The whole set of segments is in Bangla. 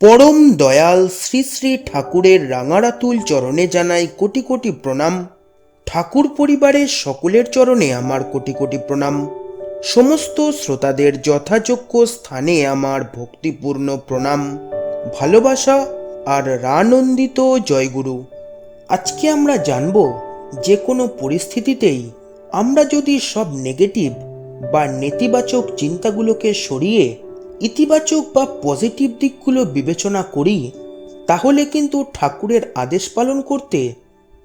পরম দয়াল শ্রী শ্রী ঠাকুরের রাঙারাতুল চরণে জানাই কোটি কোটি প্রণাম। ঠাকুর পরিবারের সকলের চরণে আমার কোটি কোটি প্রণাম। সমস্ত শ্রোতাদের যথাযোগ্য স্থানে আমার ভক্তিপূর্ণ প্রণাম। ভালোবাসা আর রানন্দিত জয়গুরু। আজকে আমরা জানব যে কোনো পরিস্থিতিতেই আমরা যদি সব নেগেটিভ বা নেতিবাচক চিন্তাগুলোকে সরিয়ে ইতিবাচক বা পজিটিভ দিকগুলো বিবেচনা করি, তাহলে কিন্তু ঠাকুরের আদেশ পালন করতে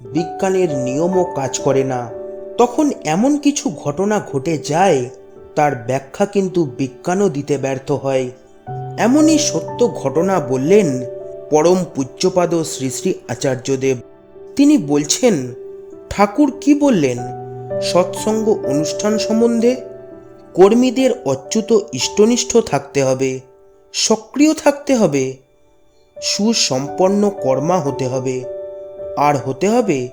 বিজ্ঞানের নিয়মও কাজ করে না। তখন এমন কিছু ঘটনা ঘটে যায়, তার ব্যাখ্যা কিন্তু বিজ্ঞানও দিতে ব্যর্থ হয়। এমনই সত্য ঘটনা বললেন পরম পূজ্যপাদ শ্রী শ্রী আচার্যদেব। তিনি বলছেন, ঠাকুর কি বললেন? সৎসঙ্গ অনুষ্ঠান সম্বন্ধে কর্মীদের অচ্যুত ইষ্টনিষ্ঠ থাকতে হবে, সক্রিয় থাকতে হবে, সুসম্পন্ন কর্মা হতে হবে, আর হতে হবে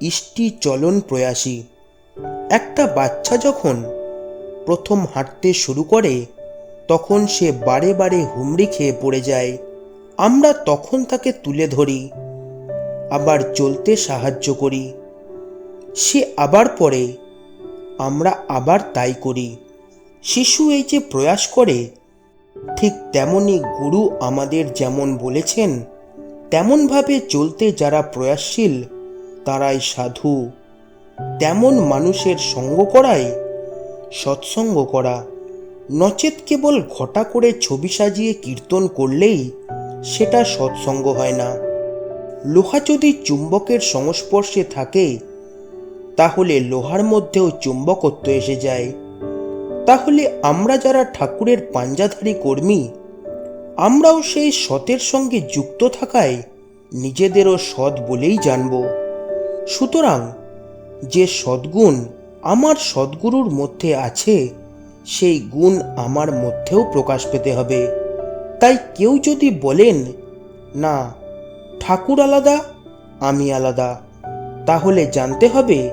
ইষ্টি চলন প্রয়াসী। একটা বাচ্চা যখন প্রথম হাঁটতে শুরু করে, তখন সে বারে বারে হুমড়ি খেয়ে পড়ে যায়। আমরা তখন তাকে তুলে ধরি, আবার চলতে সাহায্য করি। সে আবার পড়ে, আমরা আবার তাই করি। শিশু এই যে প্রয়াস করে, ঠিক তেমনি গুরু আমাদের যেমন বলেছেন, তেমনভাবে চলতে যারা প্রয়াসশীল, তারাই সাধু। তেমন মানুষের সঙ্গ করাই, সৎসঙ্গ করা। নচেত কেবল ঘটা করে ছবি সাজিয়ে কীর্তন করলেই সেটা সৎসঙ্গ হয় না। লোহা যদি চুম্বকের সংস্পর্শে থাকে, তাহলে লোহার মধ্যেও চুম্বকত্ব এসে যায়। তাহলে আমরা যারা ঠাকুরের পাঞ্জাধারী কর্মী, আমরাও সেই সতের সঙ্গে যুক্ত থাকায় নিজেদেরও সৎ বলেই জানব। সুতরাং যে সদ্গুণ আমার সদ্গুরুর মধ্যে আছে, সেই গুণ আমার মধ্যেও প্রকাশ পেতে হবে। তাই কেউ যদি বলেন, না, ঠাকুর আলাদা, আমি আলাদা, তাহলে জানতে হবে,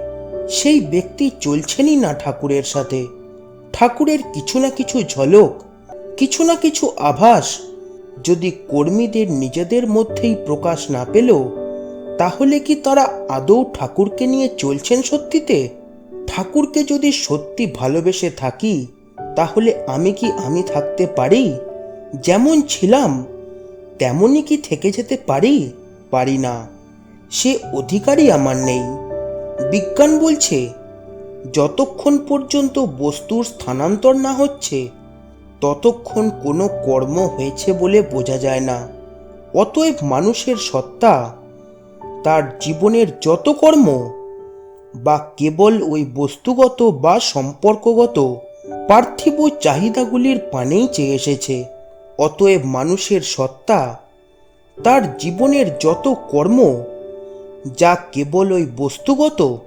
সেই ব্যক্তি চলছেনই না ঠাকুরের সাথে। ঠাকুরের কিছু না কিছু ঝলক, কিছু না কিছু আভাস যদি কর্মীদের নিজেদের মধ্যেই প্রকাশ না পেল, তাহলে কি তারা আদৌ ঠাকুরকে নিয়ে চলছেন সত্যিতে? ঠাকুরকে যদি সত্যি ভালোবেসে থাকি, তাহলে আমি কি আমি থাকতে পারি? যেমন ছিলাম তেমনই কি থেকে যেতে পারি? পারি না। সে অধিকারই আমার নেই। বিজ্ঞান বলছে যতক্ষণ পর্যন্ত বস্তুর স্থানান্তর না হচ্ছে, ততক্ষণ কোনো কর্ম হয়েছে বলে বোঝা যায় না। অতএব মানুষের সত্তা, তার জীবনের যত কর্ম, বা কেবল ওই বস্তুগত বা সম্পর্কগত পার্থিব চাহিদাগুলির পানেই চেয়ে এসেছে। অতএব মানুষের সত্তা, তার জীবনের যত কর্ম, যা কেবল ওই বস্তুগত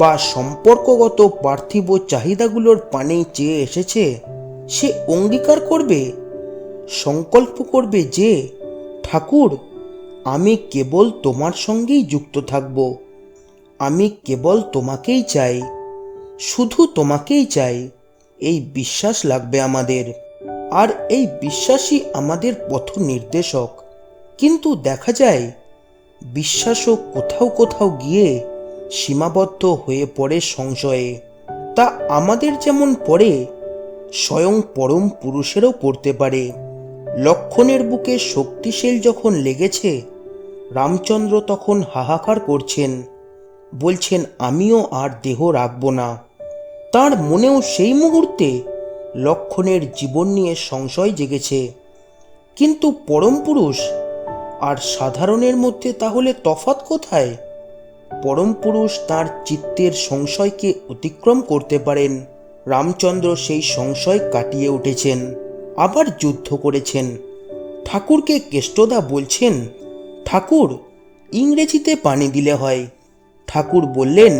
বা সম্পর্কগত পার্থিব চাহিদাগুলোর পানেই চেয়ে এসেছে, সে অঙ্গীকার করবে, সংকল্প করবে যে, ঠাকুর, আমি কেবল তোমার সঙ্গেই যুক্ত থাকব। আমি কেবল তোমাকেই চাই, শুধু তোমাকেই চাই। এই বিশ্বাস লাগবে আমাদের। আর এই বিশ্বাসই আমাদের পথ নির্দেশক। কিন্তু দেখা যায়, বিশ্বাসও কোথাও কোথাও গিয়ে সীমাবদ্ধ হয়ে পড়ে সংশয়ে। তা আমাদের যেমন পড়ে, স্বয়ং পরম পুরুষেরও পড়তে পারে। লক্ষণের বুকে শক্তিশীল যখন লেগেছে, রামচন্দ্র তখন হাহাকার করছেন, বলছেন, আমিও আর দেহ রাখব না। তার মনেও সেই মুহূর্তে লক্ষণের জীবন নিয়ে সংশয় জেগেছে। কিন্তু পরম পুরুষ, আর সাধারণের মধ্যে তাহলে তফাৎ কোথায়? পরম পুরুষ তার চিত্তের সংশয়কে অতিক্রম করতে পারেন। রামচন্দ্র সেই সংশয় কাটিয়ে উঠেছেন, আবার যুদ্ধ করেছেন। ঠাকুরকে কেষ্টদা বলছেন, ঠাকুর, ইংরেজিতে পানি দিলে হয়। ঠাকুর বললেন,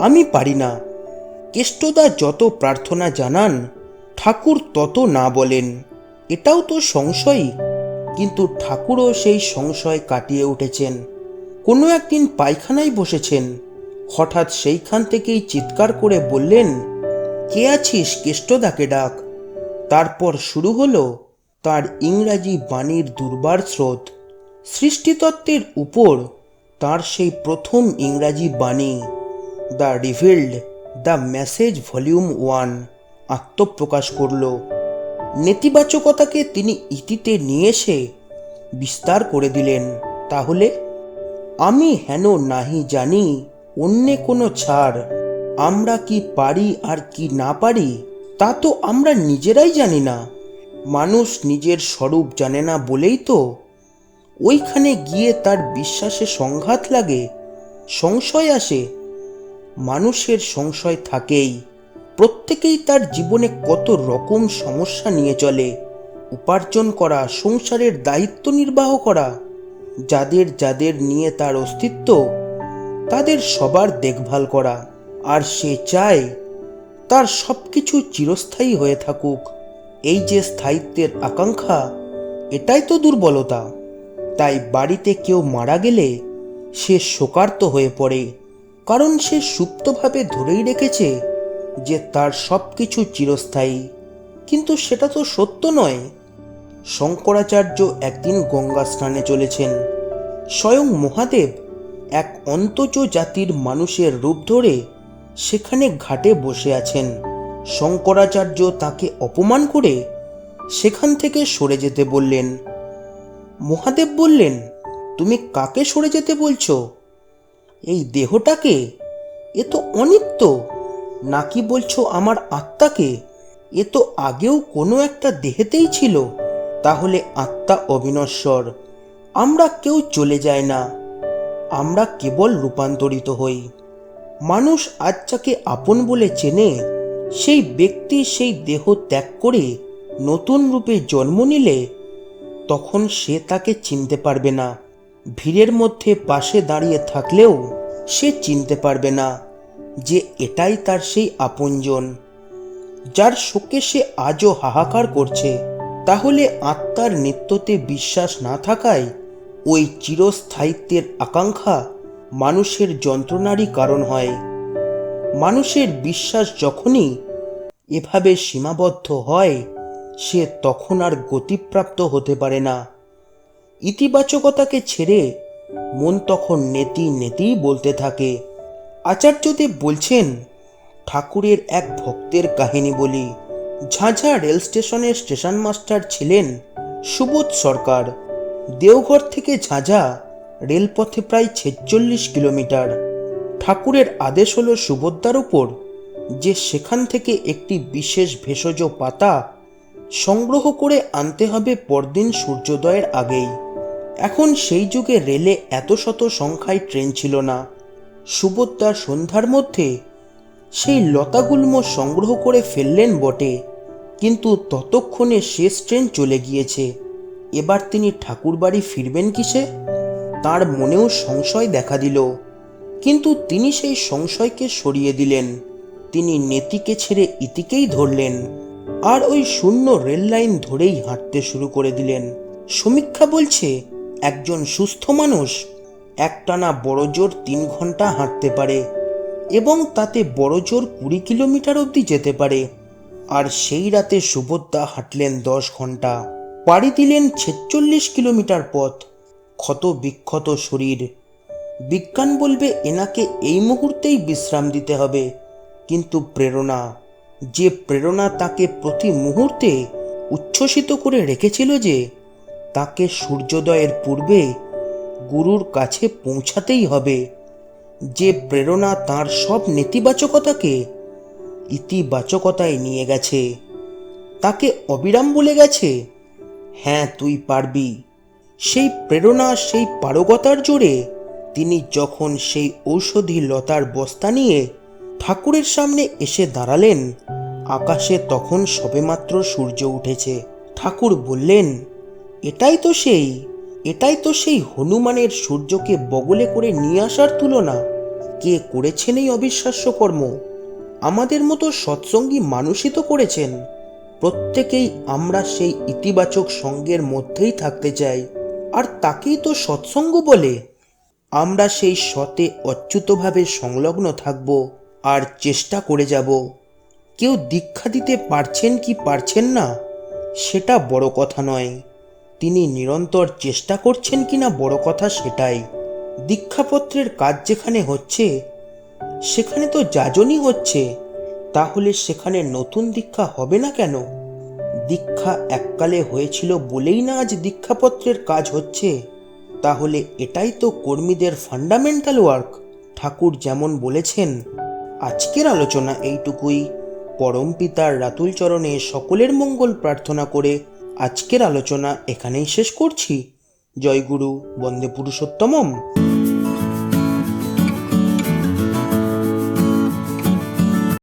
আমি পারি না। কেষ্টদা যত প্রার্থনা জানান, ঠাকুর তত না বলেন। এটাও তো সংশয়ই। কিন্তু ঠাকুরও সেই সংশয় কাটিয়ে উঠেছেন। কোনো একদিন পায়খানায় বসেছেন। হঠাৎ সেইখান থেকেই চিৎকার করে বললেন, কে আছিস কেষ্টদাকে ডাক? তারপর শুরু হলো তার ইংরাজি বাণীর দুর্বার স্রোত। সৃষ্টিতত্ত্বের উপর তার সেই প্রথম ইংরাজি বাণী, the revealed the message volume one আত্মপ্রকাশ করল। নেতিবাচকতাকে তিনি ইতিতে নিয়ে এসে বিস্তার করে দিলেন। তাহলে আমি হেন নাহি জানি, অন্যে কোনো ছাড়। আমরা কি পারি আর কি না পারি, তা তো আমরা নিজেরাই জানি না। মানুষ নিজের স্বরূপ জানে না বলেই তো। ওইখানে গিয়ে তার বিশ্বাসে সংঘাত লাগে, সংশয় আসে। মানুষের সংশয় থাকেই। প্রত্যেকেই তার জীবনে কত রকম সমস্যা নিয়ে চলে। উপার্জন করা, সংসারের দায়িত্ব নির্বাহ করা যাদের যাদের নিয়ে তার অস্তিত্ব, তাদের সবার দেখভাল করা। আর সে চায় তার সব কিছু চিরস্থায়ী হয়ে থাকুক। এই যে স্থায়িত্বের আকাঙ্ক্ষা, এটাই তো দুর্বলতা। তাই বাড়িতে কেউ মারা গেলে সে শোকার্ত হয়ে পড়ে। কারণ সে সুপ্তভাবে ধরেই রেখেছে যে তার সব কিছু চিরস্থায়ী। কিন্তু সেটা তো সত্য নয়। শঙ্করাচার্য একদিন গঙ্গা স্নানে চলেছেন। স্বয়ং মহাদেব এক অন্তজ জাতির মানুষের রূপ ধরে সেখানে ঘাটে বসে আছেন। শঙ্করাচার্য তাকে অপমান করে সেখান থেকে সরে যেতে বললেন। মহাদেব বললেন, তুমি কাকে সরে যেতে বলছো? এই দেহটাকে? এ তো অনিত্য। নাকি বলছো আমার আত্মাকে? এ তো আগেও কোনো একটা দেহেতেই ছিল। তাহলে আত্মা অবিনশ্বর। আমরা কেউ চলে যায় না। আমরা কেবল রূপান্তরিত হই। মানুষ আজ যাকে আপন বলে চেনে, সেই ব্যক্তি সেই দেহ ত্যাগ করে নতুন রূপে জন্ম নিলে তখন সে তাকে চিনতে পারবে না। ভিড়ের মধ্যে পাশে দাঁড়িয়ে থাকলেও সে চিনতে পারবে না যে এটাই তার সেই আপনজন, যার শোকে সে আজও হাহাকার করছে। তাহলে আত্মার নিত্যতে বিশ্বাস না থাকায় ওই চিরস্থায়িত্বের আকাঙ্ক্ষা মানুষের যন্ত্রণারই কারণ হয়। মানুষের বিশ্বাস যখনই এভাবে সীমাবদ্ধ হয়, সে তখন আর গতিপ্রাপ্ত হতে পারে না। ইতিবাচকতাকে ছেড়ে মন তখন নেতি নেতিই বলতে থাকে। আচার্যদেব বলছেন, ঠাকুরের এক ভক্তের কাহিনী বলি। ঝাঁঝা রেল স্টেশনের স্টেশন মাস্টার ছিলেন সুবোধ সরকার। দেওঘর থেকে ঝাঁঝা রেলপথে প্রায় ছেচল্লিশ কিলোমিটার। ঠাকুরের আদেশ হলো সুভদ্রার উপর যে সেখান থেকে একটি বিশেষ ভেষজ পাতা সংগ্রহ করে আনতে হবে পরদিন সূর্যোদয়ের আগেই। এখন সেই যুগে রেলে এত শত সংখ্যায় ট্রেন ছিল না। সুভদ্রা সন্ধ্যার মধ্যে সেই লতাগুল্ম সংগ্রহ করে ফেললেন বটে। কিন্তু ততক্ষণে শেষ ট্রেন চলে গিয়েছে। এবার তিনি ঠাকুর বাড়ি ফিরবেন কিসে? তার মনেও সংশয় দেখা দিল। কিন্তু তিনি সেই সংশয়কে সরিয়ে দিলেন। তিনি নেতিকে ছেড়ে ইতিকেই ধরলেন। আর ওই শূন্য রেল লাইন ধরেই হাঁটতে শুরু করে দিলেন। সমীক্ষা বলছে, একজন সুস্থ মানুষ একটানা বড় জোর তিন ঘণ্টা হাঁটতে পারে। এবং তাতে বড় জোর কুড়ি কিলোমিটার অবধি যেতে পারে। আর সেই রাতে সুভদ্রা হাঁটলেন দশ ঘণ্টা পাড়ি দিলেন ছেচল্লিশ কিলোমিটার পথ। ক্ষত বিক্ষত শরীর। বিজ্ঞান বলবে এনাকে এই মুহূর্তেই বিশ্রাম দিতে হবে। কিন্তু প্রেরণা, যে প্রেরণা তাকে প্রতি মুহূর্তে উচ্ছ্বসিত করে রেখেছিল যে, তাকে সূর্যোদয়ের পূর্বে গুরুর কাছে পৌঁছাতেই হবে। যে প্রেরণা তার সব নেতিবাচকতাকে ইতিবাচকতায় নিয়ে গেছে। তাকে অবিরাম বলে গেছে হ্যাঁ তুই পারবি। সেই প্রেরণা, সেই পারগতার জোরে তিনি যখন সেই ঔষধি লতার বস্তা নিয়ে ঠাকুরের সামনে এসে দাঁড়ালেন, আকাশে তখন সবেমাত্র সূর্য উঠেছে। ঠাকুর বললেন, এটাই তো সেই, এটাই তো সেই হনুমানের সূর্যকে বগলে করে নিয়ে আসার তুলনা। কে করেছেন এই অবিশ্বাস্য কর্ম? আমাদের মতো সৎসঙ্গী মানুষই তো করেছেন। প্রত্যেকেই আমরা সেই ইতিবাচক সঙ্গের মধ্যেই থাকতে চাই। আর তাকেই তো সৎসঙ্গ বলে। আমরা সেই সতে অচ্যুতভাবে সংলগ্ন থাকব আর চেষ্টা করে যাব। কেউ দীক্ষা দিতে পারছেন কি পারছেন না, সেটা বড় কথা নয়। তিনি নিরন্তর চেষ্টা করছেন কিনা বড় কথা সেটাই। দীক্ষাপত্রের কাজ যেখানে হচ্ছে, সেখানে তো যাজনই হচ্ছে। তাহলে সেখানে নতুন দীক্ষা হবে না কেন? দীক্ষা এককালে হয়েছিল বলেই না আজ দীক্ষাপত্রের কাজ হচ্ছে। তাহলে এটাই তো কর্মীদের ফান্ডামেন্টাল ওয়ার্ক ঠাকুর যেমন বলেছেন। আজকের আলোচনা এইটুকুই। পরম পিতার রাতুল চরণে সকলের মঙ্গল প্রার্থনা করে আজকের আলোচনা এখানেই শেষ করছি। জয়গুরু, বন্দে পুরুষোত্তমম।